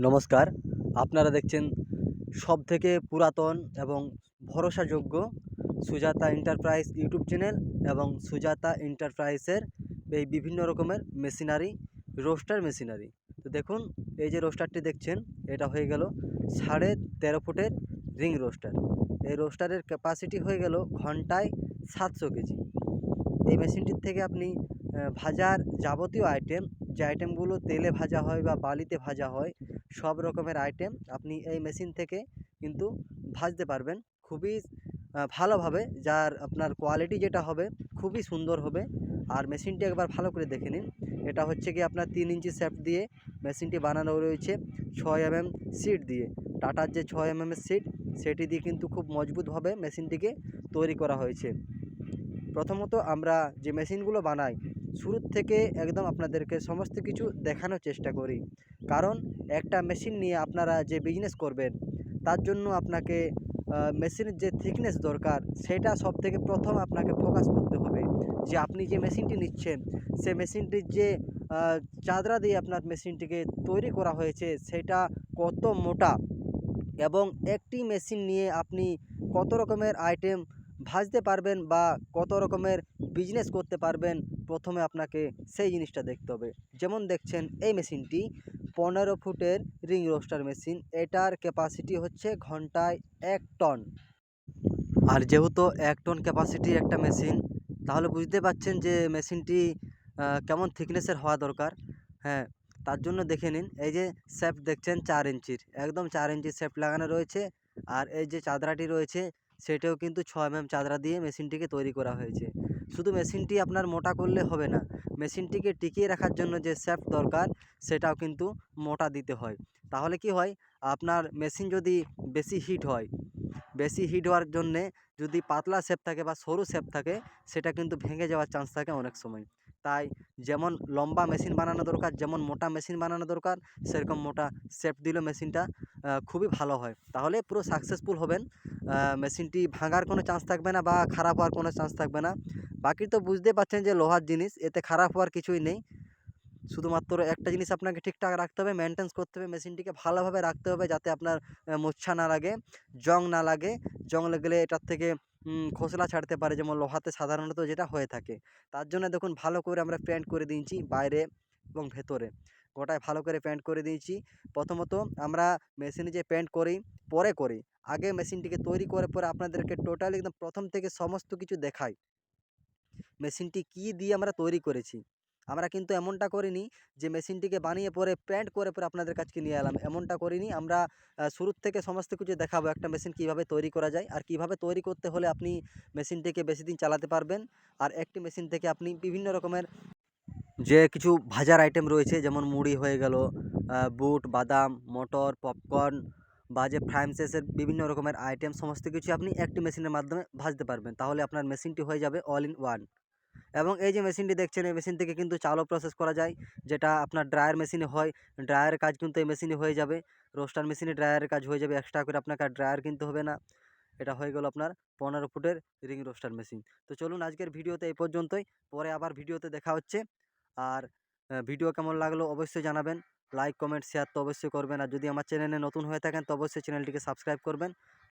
নমস্কার। আপনারা দেখছেন সব থেকে পুরাতন এবং ভরসাযোগ্য সুজাতা এন্টারপ্রাইজ ইউটিউব চ্যানেল এবং সুজাতা এন্টারপ্রাইজের এই বিভিন্ন রকমের মেশিনারি, রোস্টার মেশিনারি। তো দেখুন, এই যে রোস্টারটি দেখছেন, এটা হয়ে গেল সাড়ে তেরো ফুটের রিং রোস্টার। এই রোস্টারের ক্যাপাসিটি হয়ে গেল ঘন্টায় সাতশো কেজি। এই মেশিনটির থেকে আপনি ভাজার যাবতীয় আইটেম যে আইটেমগুলো তেলে ভাজা হয় বা বালিতে ভাজা হয়, সব রকমের আইটেম আপনি এই মেশিন থেকে কিন্তু ভাজতে পারবেন। খুবই ভালোভাবে যার আপনার কোয়ালিটি যেটা হবে, খুবই সুন্দর হবে। আর মেশিনটি একবার ভালো করে দেখে নিন। এটা হচ্ছে কি আপনার তিন ইঞ্চি শ্যাফট দিয়ে মেশিনটি বানানো রয়েছে ছয় এম এম সিট দিয়ে। টাটার যে ছয় এম এর সিট সেটি দিয়ে কিন্তু খুব মজবুতভাবে মেশিনটিকে তৈরি করা হয়েছে। প্রথমত আমরা যে মেশিনগুলো বানাই শুরুর থেকে একদম আপনাদেরকে সমস্ত কিছু দেখানোর চেষ্টা করি। কারণ একটা মেশিন নিয়ে আপনারা যে বিজনেস করবেন, তার জন্য আপনাকে মেশিনের যে থিকনেস দরকার, সেটা সব থেকে প্রথম আপনাকে ফোকাস করতে হবে। যে আপনি যে মেশিনটি নিচ্ছেন, সে মেশিনটির যে চাদরা দিয়ে আপনার মেশিনটিকে তৈরি করা হয়েছে, সেটা কত মোটা এবং একটি মেশিন নিয়ে আপনি কত রকমের আইটেম ভাজতে পারবেন বা কত রকমের বিজনেস করতে পারবেন প্রথমে আপনাকে সেই জিনিসটা দেখতে হবে। যেমন দেখছেন, এই মেশিনটি পনেরো ফুটের রিং রোস্টার মেশিন। এটার ক্যাপাসিটি হচ্ছে ঘন্টায় এক টন। আর যেহেতু এক টন ক্যাপাসিটির একটা মেশিন, তাহলে বুঝতে পারছেন যে মেশিনটি কেমন থিকনেসের হওয়া দরকার। হ্যাঁ তার জন্য দেখে নিন, এই যে শেফট দেখছেন চার ইঞ্চির, একদম চার ইঞ্চির শেফট লাগানো রয়েছে। আর এই যে চাদরাটি রয়েছে, সেটাও কিন্তু ছয় এম চাদরা দিয়ে মেশিনটিকে তৈরি করা হয়েছে। শুধু মেশিনটি আপনার মোটা করলে হবে না। মেশিনটিকে টিকিয়ে রাখার জন্য যে শ্যাপ দরকার, সেটাও কিন্তু মোটা দিতে হয়। তাহলে কি হয়? আপনার মেশিন যদি বেশি হিট হয়, বেশি হিট হওয়ার জন্যে যদি পাতলা শেপ থাকে বা সরু শেপ থাকে, সেটা কিন্তু ভেঙে যাওয়ার চান্স থাকে অনেক সময়। তাই যেমন লম্বা মেশিন বানানো দরকার, যেমন মোটা মেশিন বানানো দরকার, সেরকম মোটা শেপ দিলে মেশিনটা খুবই ভালো হয়। তাহলে পুরো সাকসেসফুল হবেন। মেশিনটি ভাঙার কোনো চান্স থাকবে না বা খারাপ হওয়ার কোনো চান্স থাকবে না। বাকি তো বুঝতে পারছেন যে লোহার জিনিস, এতে খারাপ হওয়ার কিছুই নেই। শুধুমাত্র একটা জিনিস আপনাকে ঠিকঠাক রাখতে হবে মেনটেন্স করতে হবে, মেশিনটিকে ভালোভাবে রাখতে হবে যাতে আপনার মোচ্ছা না লাগে, জং না লাগে। জং লাগলে এটার থেকে খোসলা ছাড়তে পারে, যেমন লোহাতে সাধারণত যেটা হয়ে থাকে। তার জন্য দেখুন ভালো করে আমরা পেন্ট করে দিয়েছি বাইরে এবং ভেতরে। গোটায় ভালো করে পেন্ট করে দিয়েছি। প্রথমত আমরা মেশিনে যে পেন্ট করি, পরে করি। আগে মেশিনটিকে তৈরি করে পরে আপনাদেরকে টোটালি একদম প্রথম থেকে সমস্ত কিছু দেখাই। মেশিনটি কি দিয়ে আমরা তৈরি করেছি। আমরা কিন্তু এমনটা করিনি যে মেশিনটিকে বানিয়ে পরে প্যান্ট করে পরে আপনাদের কাছকে নিয়ে এলাম। এমনটা করিনি। আমরা শুরুর থেকে সমস্ত কিছু দেখাবো একটা মেশিন কীভাবে তৈরি করা যায় আর কীভাবে তৈরি করতে হলে আপনি মেশিনটিকে বেশি দিন চালাতে পারবেন। আর একটি মেশিন থেকে আপনি বিভিন্ন রকমের যে কিছু ভাজার আইটেম রয়েছে, যেমন মুড়ি হয়ে গেল বুট, বাদাম, মটর পপকর্ন বা যে ফ্রাইমসেসের বিভিন্ন রকমের আইটেম সমস্ত কিছু আপনি একটি মেশিনের মাধ্যমে ভাজতে পারবেন। তাহলে আপনার মেশিনটি হয়ে যাবে অল ইন ওয়ান এবং এই যে মেশিনটি দেখছেন, এই মেশিন থেকে কিন্তু চালও প্রসেস করা যায়। যেটা আপনার ড্রায়ার মেশিনে হয় ড্রায়ারের কাজ কিন্তু এই মেশিনে হয়ে যাবে। রোস্টার মেশিনে ড্রায়ারের কাজ হয়ে যাবে এক্সট্রা করে আপনাকে ড্রায়ার কিনতে হবে না। এটা হয়ে গেল আপনার পনেরো ফুটের রিং রোস্টার মেশিন তো চলুন আজকের ভিডিওতে এই পর্যন্তই। পরে আবার ভিডিওতে দেখা হচ্ছে। আর ভিডিও কেমন লাগল অবশ্যই জানাবেন। লাইক কমেন্ট শেয়ার তো অবশ্যই করবেন। আর যদি আমার চ্যানেলে নতুন হয়ে থাকেন, তো অবশ্যই চ্যানেলটিকে সাবস্ক্রাইব করবেন।